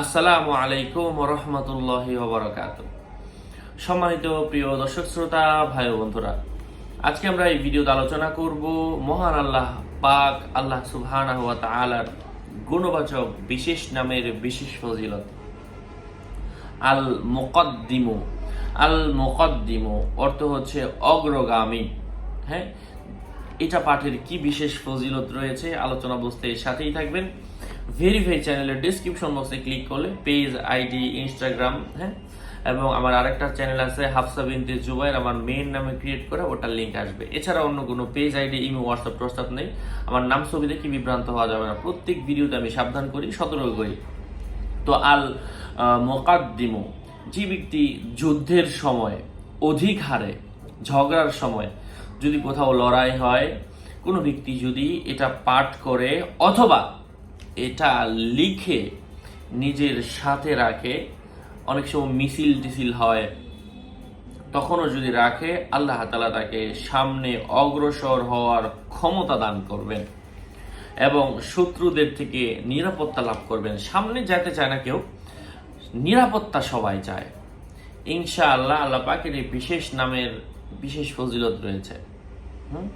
আসসালামু আলাইকুম রহমতুল্লাহ ওবরাকাত সম্মানিত প্রিয় দর্শক শ্রোতা, ভাই বন্ধুরা, আজকে আমরা এই ভিডিওতে আলোচনা করব মহান আল্লাহ, পাক আল্লাহ সুবহানাহু ওয়া তাআলার গুণবাচক বিশেষ নামের বিশেষ ফজিলত। আল মুকদ্দিমু আল মুকদ্দিমু অর্থ হচ্ছে অগ্রগামী। হ্যাঁ? এটা পাঠের কি বিশেষ ফজিলত রয়েছে? আলোচনা বুঝতে সাথেই থাকবেন। ভেরিফাই চ্যানেলের ডিসক্রিপশন বক্সে ক্লিক করলে পেজ আইডি ইনস্টাগ্রাম হ্যাঁ? এবং আমার আরেকটা চ্যানেল আছে হাফসা বিনতে জুবাইর আমার মেইন নামে ক্রিয়েট করা, ওটার লিঙ্ক আসবে। এছাড়া অন্য কোনো পেজ আইডি ইমো হোয়াটসঅ্যাপ প্রস্তাব নেই। আমার নাম ছবি দেখে বিভ্রান্ত হওয়া যাবে না। প্রত্যেক ভিডিওতে আমি সাবধান করি, সতর্ক করি। তো আল মোকাদ্দিমু যে ব্যক্তি যুদ্ধের সময়, অধিক হারে, ঝগড়ার সময়, যদি কোথাও লড়াই হয়, কোনো ব্যক্তি যদি এটা পাঠ করে অথবা এটা লিখে নিজের সাথে রাখে। অনেক সময় মিছিল টিছিল হয়। তখনও যদি রাখে, আল্লাহ তালা তাকে সামনে অগ্রসর হওয়ার ক্ষমতা দান করবেন এবং শত্রুদের থেকে নিরাপত্তা লাভ করবেন। সামনে যেতে চায় না কেউ, নিরাপত্তা সবাই চায়। ইনশা আল্লাহ আল্লাহ পাকের এই বিশেষ নামের বিশেষ ফজিলত রয়েছে। হুম?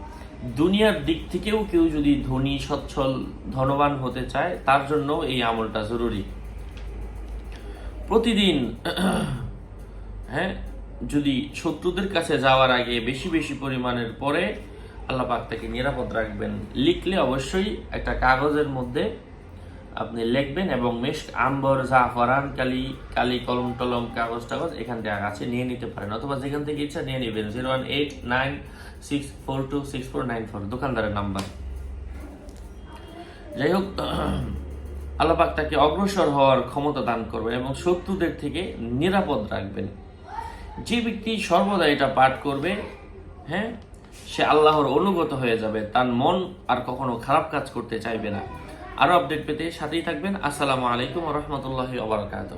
দুনিয়ার দিক থেকেও কেউ যদি ধনী, সচ্ছল, ধনবান হতে চায়, তার জন্য এই আমলটা জরুরি। প্রতিদিন হ্যাঁ যদি শত্রুদের কাছে যাওয়ার আগে বেশি বেশি পরিমাণের পরে আল্লাহ পাক তাকে নিরাপদ রাখবেন। লিখলে অবশ্যই একটা কাগজের মধ্যে আপনি লিখবেন এবং মেশ আম্বর জাফরান কালি কালি, কলম, টলম, কাগজ, টাগজ এখান থেকে আছে, নিয়ে নিতে পারেন। অথবা যেখান থেকে ইচ্ছা নিয়ে নেবেন। Zero one eight nine six four two six four nine four, দোকানদারের নাম্বার। যাই হোক আল্লাহ পাক তাকে অগ্রসর হওয়ার ক্ষমতা দান করবেন এবং শত্রুদের থেকে নিরাপদ রাখবেন। যে ব্যক্তি সর্বদা এটা পাঠ করবে হ্যাঁ সে আল্লাহর অনুগত হয়ে যাবে, তার মন আর কখনো খারাপ কাজ করতে চাইবে না। আরও আপডেট পেতে সাথেই থাকবেন। আসসালামু আলাইকুম রহমতুল্লাহ ওবরাকাত